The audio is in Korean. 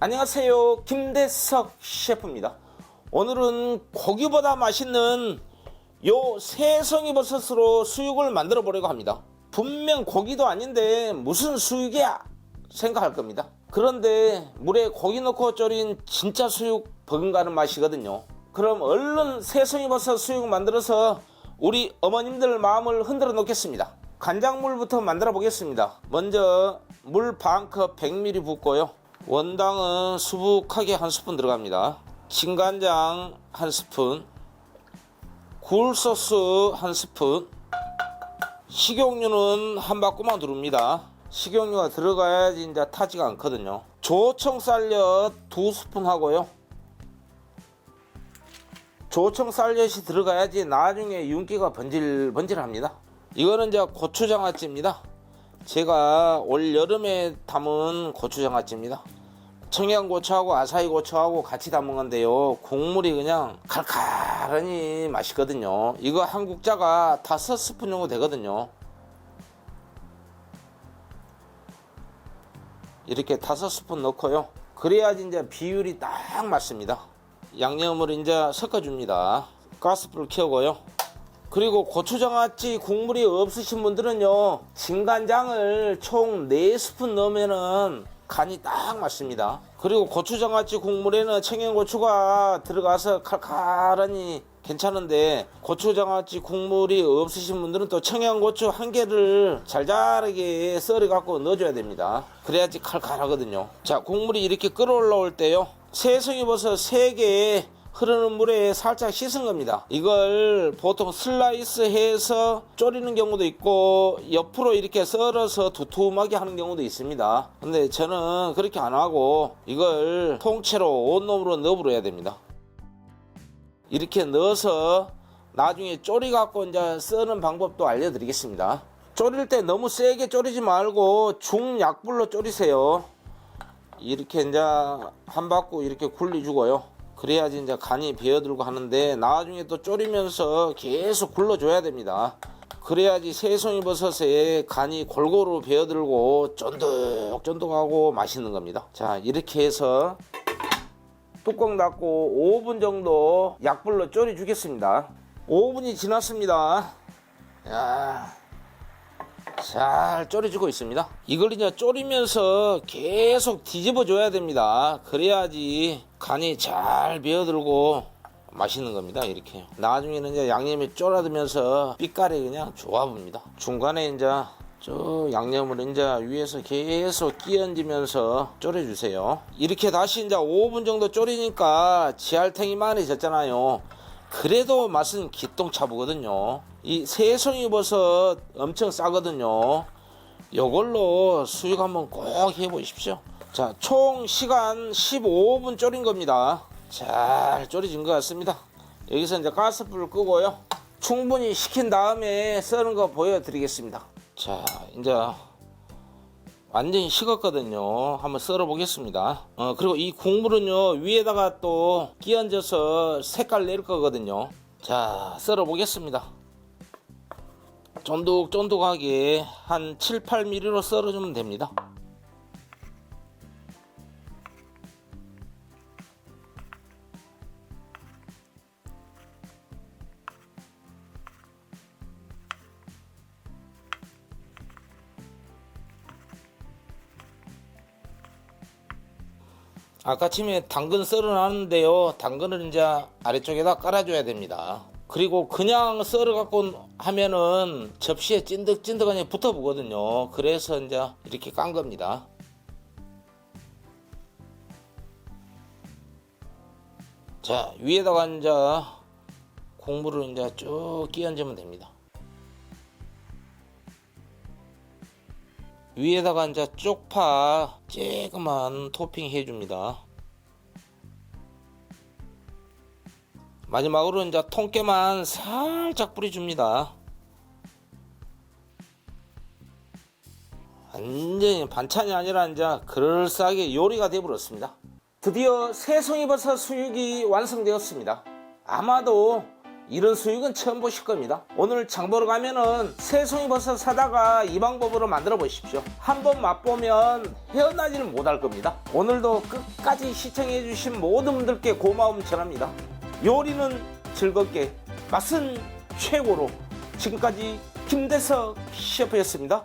안녕하세요. 김대석 셰프입니다. 오늘은 고기보다 맛있는 요 새송이 버섯으로 수육을 만들어 보려고 합니다. 분명 고기도 아닌데 무슨 수육이야? 생각할 겁니다. 그런데 물에 고기 넣고 졸인 진짜 수육 버금가는 맛이거든요. 그럼 얼른 새송이 버섯 수육 만들어서 우리 어머님들 마음을 흔들어 놓겠습니다. 간장물부터 만들어 보겠습니다. 먼저 물 반 컵 100ml 붓고요. 원당은 수북하게 한 스푼 들어갑니다. 진간장 한 스푼, 굴소스 한 스푼, 식용유는 한 바퀴만 두릅니다. 식용유가 들어가야지 이제 타지가 않거든요. 조청 쌀엿 두 스푼 하고요. 조청 쌀엿이 들어가야지 나중에 윤기가 번질 번질합니다. 이거는 이제 고추장아찌입니다. 제가 올 여름에 담은 고추장아찌입니다. 청양고추하고 아사이고추하고 같이 담은 건데요. 국물이 그냥 칼칼하니 맛있거든요. 이거 한 국자가 다섯 스푼 정도 되거든요. 이렇게 다섯 스푼 넣고요. 그래야지 이제 비율이 딱 맞습니다. 양념을 이제 섞어줍니다. 가스불 켜고요. 그리고 고추장아찌 국물이 없으신 분들은요, 진간장을 총 4스푼 넣으면은 간이 딱 맞습니다. 그리고 고추장아찌 국물에는 청양고추가 들어가서 칼칼하니 괜찮은데 고추장아찌 국물이 없으신 분들은 또 청양고추 한 개를 잘잘하게 썰어 갖고 넣어줘야 됩니다. 그래야지 칼칼하거든요. 자, 국물이 이렇게 끓어올라올 때요. 새송이 버섯 3개 흐르는 물에 살짝 씻은 겁니다. 이걸 보통 슬라이스 해서 졸이는 경우도 있고 옆으로 이렇게 썰어서 두툼하게 하는 경우도 있습니다. 근데 저는 그렇게 안 하고 이걸 통째로 온몸으로 넣어버려야 됩니다. 이렇게 넣어서 나중에 졸이 갖고 이제 쓰는 방법도 알려드리겠습니다. 졸일 때 너무 세게 졸이지 말고 중약불로 졸이세요. 이렇게 이제 한 바퀴 이렇게 굴려주고요. 그래야지 이제 간이 배어들고 하는데 나중에 또 졸이면서 계속 굴러줘야 됩니다. 그래야지 새송이 버섯에 간이 골고루 배어들고 쫀득쫀득하고 맛있는 겁니다. 자 이렇게 해서 뚜껑 닫고 5분 정도 약불로 졸여 주겠습니다. 5분이 지났습니다. 야, 잘 졸여주고 있습니다. 이걸 이제 졸이면서 계속 뒤집어 줘야 됩니다. 그래야지 간이 잘 배어들고 맛있는 겁니다. 이렇게. 나중에는 이제 양념이 쫄아들면서 빛깔이 그냥 좋아 보입니다. 중간에 이제 저 양념을 이제 위에서 계속 끼얹으면서 졸여주세요. 이렇게 다시 이제 5분 정도 졸이니까 지알탱이 많이 졌잖아요. 그래도 맛은 기똥차보거든요. 이 새송이 버섯 엄청 싸거든요. 요걸로 수육 한번 꼭 해보십시오. 자, 총 시간 15분 졸인 겁니다. 잘 졸여진 것 같습니다. 여기서 이제 가스불을 끄고요. 충분히 식힌 다음에 썰은 거 보여드리겠습니다. 자, 이제 완전히 식었거든요. 한번 썰어 보겠습니다. 어, 그리고 이 국물은요, 위에다가 또 끼얹어서 색깔 낼 거거든요. 자, 썰어 보겠습니다. 쫀득쫀득하게 한 7, 8mm로 썰어주면 됩니다. 아까 침에 당근 썰어놨는데요. 당근을 이제 아래쪽에다 깔아줘야 됩니다. 그리고 그냥 썰어갖고 하면은 접시에 찐득찐득하니 붙어보거든요. 그래서 이제 이렇게 깐 겁니다. 자, 위에다가 이제 국물을 이제 쭉 끼얹으면 됩니다. 위에다가 이제 쪽파 조그만 토핑 해줍니다. 마지막으로 이제 통깨만 살짝 뿌려줍니다. 완전히 반찬이 아니라 이제 그럴싸하게 요리가 되어버렸습니다. 드디어 새송이버섯 수육이 완성되었습니다. 아마도 이런 수육은 처음 보실 겁니다. 오늘 장보러 가면은 새송이버섯 사다가 이 방법으로 만들어 보십시오. 한번 맛보면 헤어나지는 못할 겁니다. 오늘도 끝까지 시청해 주신 모든 분들께 고마움 전합니다. 요리는 즐겁게 맛은 최고로 지금까지 김대석 셰프였습니다.